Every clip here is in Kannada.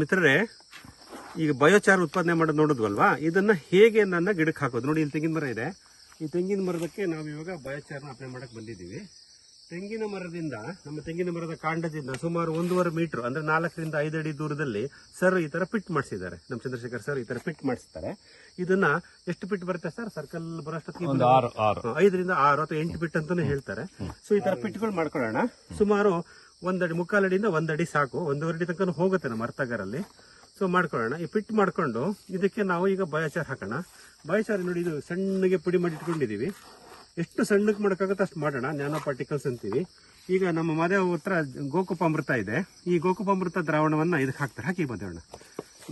ಮಿತ್ರರೇ ಈಗ ಬಯೋಚಾರ್ ಉತ್ಪಾದನೆ ಮಾಡೋದು ನೋಡಿದ್ವಲ್ವಾ? ಇದನ್ನ ಹೇಗೆ ನನ್ನ ಗಿಡಕ್ಕೆ ಹಾಕೋದು? ನೋಡಿ ಇಲ್ಲಿ ತೆಂಗಿನ ಮರ ಇದೆ. ಈ ತೆಂಗಿನ ಮರದಕ್ಕೆ ನಾವು ಇವಾಗ ಬಯೋಚಾರ್ನ ಅಪ್ಲೈ ಮಾಡಕ್ ಬಂದಿದ್ದೀವಿ. ತೆಂಗಿನ ಮರದಿಂದ ನಮ್ಮ ತೆಂಗಿನ ಮರದ ಕಾಂಡದಿಂದ ಸುಮಾರು ಒಂದೂವರೆ ಮೀಟರ್ ಅಂದ್ರೆ ನಾಲ್ಕರಿಂದ ಐದು ಅಡಿ ದೂರದಲ್ಲಿ ಸರ್ ಈ ತರ ಪಿಟ್ ಮಾಡಿಸಿದ್ದಾರೆ. ನಮ್ಮ ಚಂದ್ರಶೇಖರ್ ಸರ್ ಈ ತರ ಪಿಟ್ ಮಾಡಿಸ್ತಾರೆ ಇದನ್ನ ಎಷ್ಟು ಪಿಟ್ ಬರುತ್ತೆ ಸರ್ ಸರ್ಕಲ್ ಬರೋಷ್ಟೊತ್ತಿಗೆ ಐದರಿಂದ ಆರು ಅಥವಾ ಎಂಟು ಪಿಟ್ ಅಂತಾನೆ ಹೇಳ್ತಾರೆ. ಸೊ ಈ ತರ ಪಿಟ್ಗಳು ಮಾಡ್ಕೊಳ್ಳೋಣ. ಸುಮಾರು ಒಂದಡಿ ಮುಕ್ಕಾಲಡಿಯಿಂದ ಒಂದಡಿ ಸಾಕು. ಒಂದೂವರೆ ಅಡಿ ತನಕ ಹೋಗುತ್ತೆ ನಮ್ಮ ಅರ್ಥಗರಲ್ಲಿ. ಸೊ ಮಾಡ್ಕೊಳ್ಳೋಣ. ಈ ಪಿಟ್ ಮಾಡಿಕೊಂಡು ಇದಕ್ಕೆ ನಾವು ಈಗ ಬಯಚಾರ್ ಹಾಕೋಣ. ಬಯೋಚಾರ್ ನೋಡಿ, ಇದು ಸಣ್ಣಗೆ ಪುಡಿ ಮಾಡಿ ಇಟ್ಕೊಂಡಿದ್ದೀವಿ. ಎಷ್ಟು ಸಣ್ಣಕ್ಕೆ ಮಾಡೋಕ್ಕಾಗುತ್ತೆ ಅಷ್ಟು ಮಾಡೋಣ. ನ್ಯಾನೋ ಪಾರ್ಟಿಕಲ್ಸ್ ಅಂತೀವಿ. ಈಗ ನಮ್ಮ ಮದುವೆ ಹತ್ರ ಗೋಕುಪಾಮೃತ ಇದೆ. ಈ ಗೋಕುಪಾಮೃತ ದ್ರಾವಣವನ್ನು ಇದಕ್ಕೆ ಹಾಕ್ತಾರೆ. ಹಾಕಿ ಬಂದೇವಣ್ಣ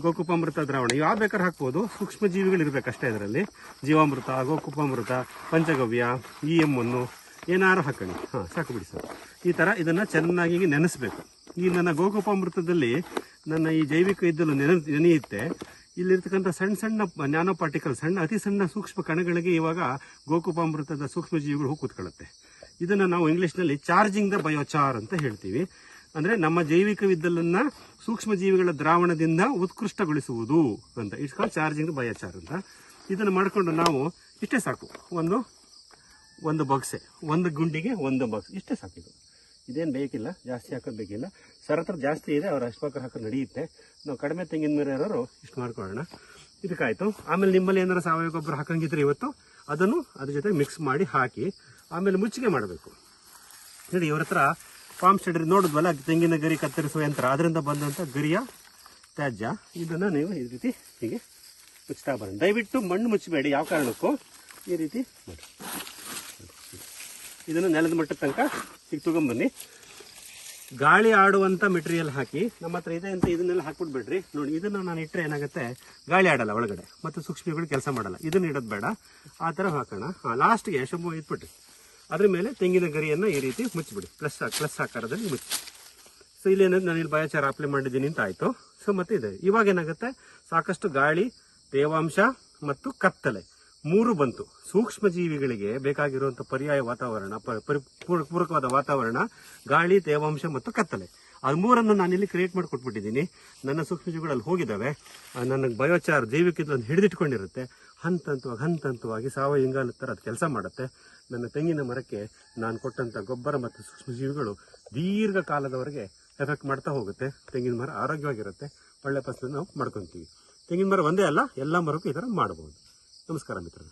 ಗೋಕುಪಾಮೃತ ದ್ರಾವಣ. ಯಾವ ಬೇಕಾದ್ರೆ ಹಾಕ್ಬೋದು. ಸೂಕ್ಷ್ಮ ಜೀವಿಗಳು ಇರಬೇಕಷ್ಟೇ ಇದರಲ್ಲಿ. ಜೀವಾಮೃತ, ಗೋಕುಪಾಮೃತ, ಪಂಚಗವ್ಯ ಇ ಎಂ ಅನ್ನು ಏನಾರು ಹಾಕೋಣ. ಹಾಂ, ಸಾಕು ಬಿಡಿ ಸರ್. ಈ ಥರ ಇದನ್ನು ಚೆನ್ನಾಗಿ ನೆನೆಸ್ಬೇಕು. ಈ ನನ್ನ ಗೋಕುಪಾಮೃತದಲ್ಲಿ ನನ್ನ ಈ ಜೈವಿಕ ಇದ್ದಲು ನೆನೆ ನೆನೆಯುತ್ತೆ. ಇಲ್ಲಿರ್ತಕ್ಕಂಥ ಸಣ್ಣ ಸಣ್ಣ ನ್ಯಾನೋ ಪಾರ್ಟಿಕಲ್, ಸಣ್ಣ, ಅತಿ ಸಣ್ಣ ಸೂಕ್ಷ್ಮ ಕಣಗಳಿಗೆ ಇವಾಗ ಗೋಕುಪಾಮೃತದ ಸೂಕ್ಷ್ಮ ಜೀವಿಗಳು ಕೂತ್ಕೊಳ್ಳುತ್ತೆ. ಇದನ್ನು ನಾವು ಇಂಗ್ಲೀಷ್ನಲ್ಲಿ ಚಾರ್ಜಿಂಗ್ ದ ಬಯೋಚಾರ್ ಅಂತ ಹೇಳ್ತೀವಿ. ಅಂದರೆ ನಮ್ಮ ಜೈವಿಕ ವಿದ್ಯಲನ್ನು ಸೂಕ್ಷ್ಮ ಜೀವಿಗಳ ದ್ರಾವಣದಿಂದ ಉತ್ಕೃಷ್ಟಗೊಳಿಸುವುದು ಅಂತ. ಇಟ್ಸ್ ಕಾಲ್ ಚಾರ್ಜಿಂಗ್ ಬಯೋಚಾರ್ ಅಂತ. ಇದನ್ನು ಮಾಡಿಕೊಂಡು ನಾವು ಇಷ್ಟೇ ಸಾಕು. ಒಂದು ಒಂದು ಬಾಕ್ಸೆ ಒಂದು ಗುಂಡಿಗೆ ಒಂದು ಬಾಕ್ಸ್ ಇಷ್ಟೇ ಸಾಕಿದು ಇದೇನು ಬೇಕಿಲ್ಲ, ಜಾಸ್ತಿ ಹಾಕೋದು ಬೇಕಿಲ್ಲ. ಸರ್ ಹತ್ರ ಜಾಸ್ತಿ ಇದೆ, ಅವ್ರು ಅಷ್ಟು ಪಕ್ಕ ಹಾಕೋದು ನಡೆಯುತ್ತೆ. ನಾವು ಕಡಿಮೆ ತೆಂಗಿನ ಮೇಲೆ ಇರೋರು ಇಷ್ಟು ಮಾಡ್ಕೊಳ್ಳೋಣ. ಇದಕ್ಕಾಯಿತು. ಆಮೇಲೆ ನಿಮ್ಮಲ್ಲಿ ಏನಾರು ಸಾವಯವ ಗೊಬ್ಬರ ಹಾಕಂಗಿದ್ರೆ ಇವತ್ತು ಅದನ್ನು ಅದ್ರ ಜೊತೆ ಮಿಕ್ಸ್ ಮಾಡಿ ಹಾಕಿ, ಆಮೇಲೆ ಮುಚ್ಚಿಗೆ ಮಾಡಬೇಕು. ನೋಡಿ, ಇವ್ರ ಹತ್ರ ಫಾರ್ಮ್ ಸ್ಟಡಿ ನೋಡಿದ್ವಲ್ಲ, ತೆಂಗಿನ ಗರಿ ಕತ್ತರಿಸುವ ಯಂತ್ರ, ಅದರಿಂದ ಬಂದಂಥ ಗರಿಯ ತ್ಯಾಜ್ಯ. ಇದನ್ನು ನೀವು ಈ ರೀತಿ ಹೀಗೆ ಮುಚ್ಚುತ್ತಾ ಬರೋಣ. ದಯವಿಟ್ಟು ಮಣ್ಣು ಮುಚ್ಚಬೇಡಿ, ಯಾವ ಕಾರಣಕ್ಕೂ ಈ ರೀತಿ ಮಾಡಿ. ಇದನ್ನು ನೆಲದ ಮಟ್ಟದ ತನಕ ಈಗ ಗಾಳಿ ಆಡುವಂತ ಮೆಟೀರಿಯಲ್ ಹಾಕಿ. ನಮ್ಮ ಹತ್ರ ಇದೆ ಅಂತ ಇದನ್ನೆಲ್ಲ ಹಾಕ್ಬಿಟ್ಬಿಡ್ರಿ. ನೋಡಿ, ಇದನ್ನ ನಾನು ಇಟ್ಟರೆ ಏನಾಗುತ್ತೆ? ಗಾಳಿ ಆಡಲ್ಲ ಒಳಗಡೆ. ಮತ್ತು ಸೂಕ್ಷ್ಮಗಳು ಕೆಲಸ ಮಾಡಲ್ಲ. ಇದನ್ನ ಇಡೋದು ಬೇಡ. ಆ ಥರ ಹಾಕೋಣ. ಲಾಸ್ಟ್ಗೆ ಶಂಭು ಇಟ್ಬಿಟ್ರಿ ಅದ್ರ ಮೇಲೆ ತೆಂಗಿನ ಗರಿಯನ್ನು ಈ ರೀತಿ ಮುಚ್ಚಿಬಿಡಿ. ಪ್ಲಸ್ ಪ್ಲಸ್ ಆಕಾರದಲ್ಲಿ ಮುಚ್ಚಿ. ಸೊ ಇಲ್ಲಿ ಏನಂದ್ರೆ ನಾನು ಇಲ್ಲಿ ಬಯೋಚಾರ ಅಪ್ಲೈ ಮಾಡಿದ್ದೀನಿ ಅಂತ ಆಯ್ತು. ಸೊ ಮತ್ತೆ ಇದೆ ಇವಾಗ ಏನಾಗುತ್ತೆ? ಸಾಕಷ್ಟು ಗಾಳಿ, ತೇವಾಂಶ ಮತ್ತು ಕತ್ತಲೆ. ಮೂರು ಬಂತು. ಸೂಕ್ಷ್ಮ ಜೀವಿಗಳಿಗೆ ಬೇಕಾಗಿರುವಂತಹ ಪರ್ಯಾಯ ವಾತಾವರಣ ಪೂರಕವಾದ ವಾತಾವರಣ, ಗಾಳಿ, ತೇವಾಂಶ ಮತ್ತು ಕತ್ತಲೆ. ಅದು ಮೂರನ್ನು ನಾನು ಇಲ್ಲಿ ಕ್ರಿಯೇಟ್ ಮಾಡಿ ಕೊಟ್ಬಿಟ್ಟಿದ್ದೀನಿ. ನನ್ನ ಸೂಕ್ಷ್ಮ ಜೀವಿಗಳಲ್ಲಿ ಹೋಗಿದ್ದಾವೆ ನನಗೆ ಬಯೋಚಾರ ಜೈವಿಕ ಹಿಡಿದಿಟ್ಕೊಂಡಿರುತ್ತೆ. ಹಂತ ಹಂತವಾಗಿ ಹಂತ ಹಂತವಾಗಿ ಇಂಗಾಲ ಥರ ಅದು ಕೆಲಸ ಮಾಡುತ್ತೆ. ನನ್ನ ತೆಂಗಿನ ಮರಕ್ಕೆ ನಾನು ಕೊಟ್ಟಂತ ಗೊಬ್ಬರ ಮತ್ತು ಸೂಕ್ಷ್ಮ ಜೀವಿಗಳು ದೀರ್ಘ ಕಾಲದವರೆಗೆ ಎಫೆಕ್ಟ್ ಮಾಡ್ತಾ ಹೋಗುತ್ತೆ. ತೆಂಗಿನ ಮರ ಆರೋಗ್ಯವಾಗಿರುತ್ತೆ. ಒಳ್ಳೆ ಫಸಲನ್ನು ನಾವು ಮಾಡ್ಕೊತೀವಿ. ತೆಂಗಿನ ಮರ ಒಂದೇ ಅಲ್ಲ, ಎಲ್ಲ ಮರಕ್ಕೂ ಈ ಥರ ಮಾಡಬಹುದು ನಮಸ್ಕಾರ ಮಿತ್ರರೇ